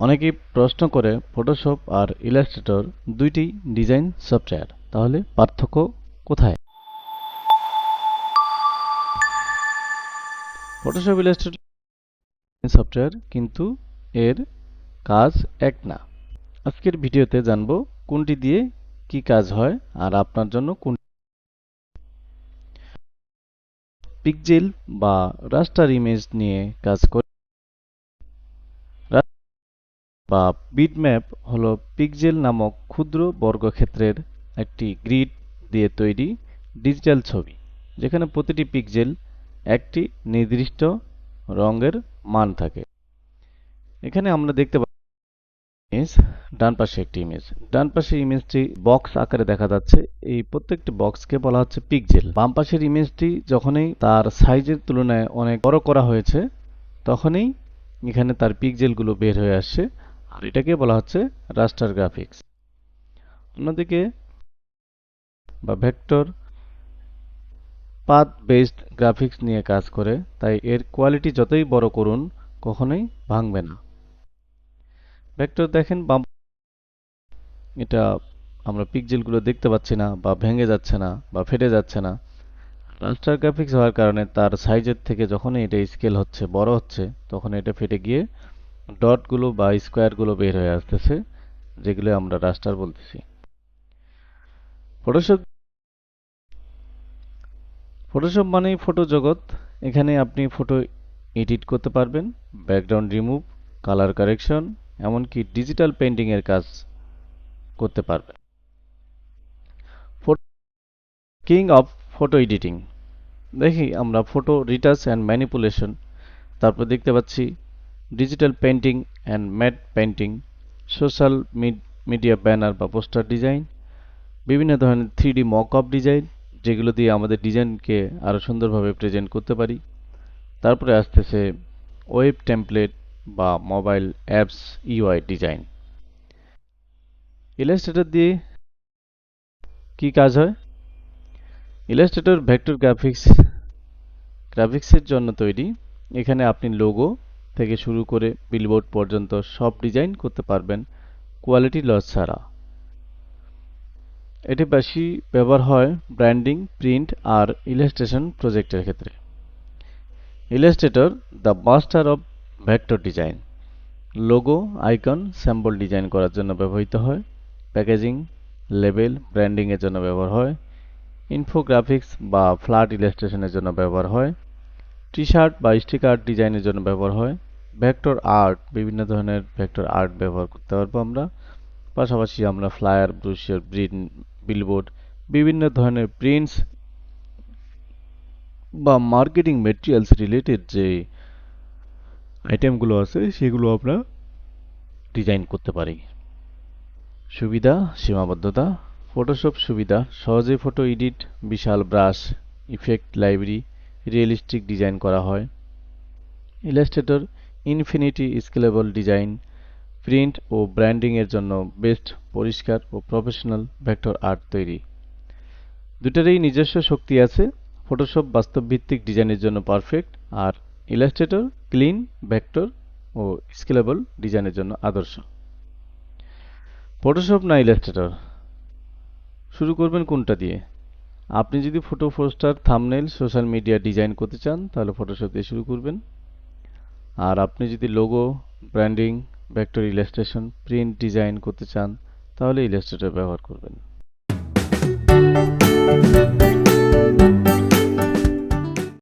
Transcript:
অনেকেই প্রশ্ন করে ফটোশপ আর ইলাস্ট্রেটর দুইটি ডিজাইন সফটওয়্যার তাহলে পার্থক্য কোথায়? ফটোশপ ইলাস্ট্রেটর সফটওয়্যার কিন্তু এর কাজ এক না। আজকের ভিডিওতে জানব কোনটি দিয়ে কি কাজ হয় আর আপনার জন্য কোন পিকজেল বা রাস্টার ইমেজ নিয়ে কাজ করে বা বিটম্যাপ হল পিকজেল নামক ক্ষুদ্র বর্গক্ষেত্রের একটি গ্রিড দিয়ে তৈরি ডিজিটাল ছবি, যেখানে প্রতিটি পিকজেল একটি নির্দিষ্ট রঙের মান থাকে। এখানে আমরা দেখতে ইমেজ ডান পাশে একটি ইমেজ ডান পাশের ইমেজটি বক্স আকারে দেখা যাচ্ছে। এই প্রত্যেকটি বক্সকে বলা হচ্ছে পিকজেল বাম পাশের ইমেজটি যখনই তার সাইজের তুলনায় অনেক বড় করা হয়েছে, তখনই এখানে তার পিকজেলগুলো বের হয়ে আসছে। আর এটাকে বলা হচ্ছে রাস্টার গ্রাফিক্স অন্যদিকে বা ভেক্টর পাথ বেসড গ্রাফিক্স নিয়ে কাজ করে, তাই এর কোয়ালিটি যতই বড় করুন, কখনোই ভাঙবে না। ভেক্টর দেখেন, বাম এটা আমরা পিক্সেলগুলো দেখতে পাচ্ছি না বা ভেঙে যাচ্ছে না বা ফেটে যাচ্ছে না। রাস্টার গ্রাফিক্স হওয়ার কারণে তার সাইজের থেকে যখনই এটা স্কেল হচ্ছে, বড় হচ্ছে তখন এটা ফেটে গিয়ে ডটগুলো বা স্কোয়ারগুলো বের হয়ে আসতেছে, যেগুলো আমরা রাস্টার বলতেছি। ফটোশপ ফটোশপ মানেই ফটো জগৎ। এখানে আপনি ফটো এডিট করতে পারবেন ব্যাকগ্রাউন্ড রিমুভ কালার কারেকশন এমনকি ডিজিটাল পেন্টিংয়ের কাজ করতে পারবেন। কিং অফ ফটো এডিটিং দেখি আমরা ফটো রিটাচ অ্যান্ড ম্যানিপুলেশন তারপর দেখতে পাচ্ছি digital painting and matte painting social media banner বা পোস্টার ডিজাইন বিভিন্ন ধরনের থ্রি মক আপ ডিজাইন যেগুলো দিয়ে আমাদের ডিজাইনকে আরও সুন্দরভাবে প্রেজেন্ট করতে পারি। তারপরে আসতেছে ওয়েব টেমপ্লেট বা mobile apps UI design Illustrator দিয়ে কি কাজ হয়? ইলাস্ট্রেটর ভেক্টর গ্রাফিক্স গ্রাফিক্সের জন্য তৈরি। এখানে আপনি লোগো থেকে শুরু করে বিলবোর্ড পর্যন্ত সব ডিজাইন করতে পারবেন কোয়ালিটি লস ছাড়া। এটি বেশি ব্যবহার হয় ব্র্যান্ডিং প্রিন্ট আর ইলাস্ট্রেশন প্রজেক্টের ক্ষেত্রে। Illustrator the master of vector design logo icon symbol design করার জন্য ব্যবহৃত হয়। প্যাকেজিং লেবেল ব্র্যান্ডিংয়ের জন্য ব্যবহার হয়। ইনফোগ্রাফিক্স বা ফ্ল্যাট ইলাস্ট্রেশনের জন্য ব্যবহার হয়। টি শার্ট বা স্টিকার ডিজাইনের জন্য ব্যবহার হয়। ভেক্টর আর্ট বিভিন্ন ধরনের ভেক্টর আর্ট ব্যবহার করতে পারব আমরা। পাশাপাশি আমরা ফ্লায়ার ব্রুশিয়ার বিলবোর্ড বিভিন্ন ধরনের প্রিন্টস বা মার্কেটিং মেটেরিয়ালস রিলেটেড যে আইটেমগুলো আছে, সেগুলো আমরা ডিজাইন করতে পারি। সুবিধা, সীমাবদ্ধতা ফটোশপ সুবিধা, সহজে ফটো এডিট বিশাল brush effect library realistic design করা হয়। Illustrator infinity scalable design print ও ব্র্যান্ডিংয়ের জন্য বেস্ট পরিষ্কার ও প্রফেশনাল ভেক্টর আর্ট তৈরি। দুটারই নিজস্ব শক্তি আছে ফটোশপ বাস্তবভিত্তিক ডিজাইনের জন্য পারফেক্ট আর ইলাস্ট্রেটর ক্লিন ভেক্টর ও স্কেলেবল ডিজাইনের জন্য আদর্শ। ফটোশপ না ইলাস্ট্রেটর শুরু করবেন কোনটা দিয়ে? আপনি যদি photo poster thumbnail social media design করতে চান, তাহলে ফটোশপ দিয়ে শুরু করবেন। আর আপনি যদি logo branding vector illustration print design করতে চান, তাহলে ইলাস্ট্রেটর ব্যবহার করবেন।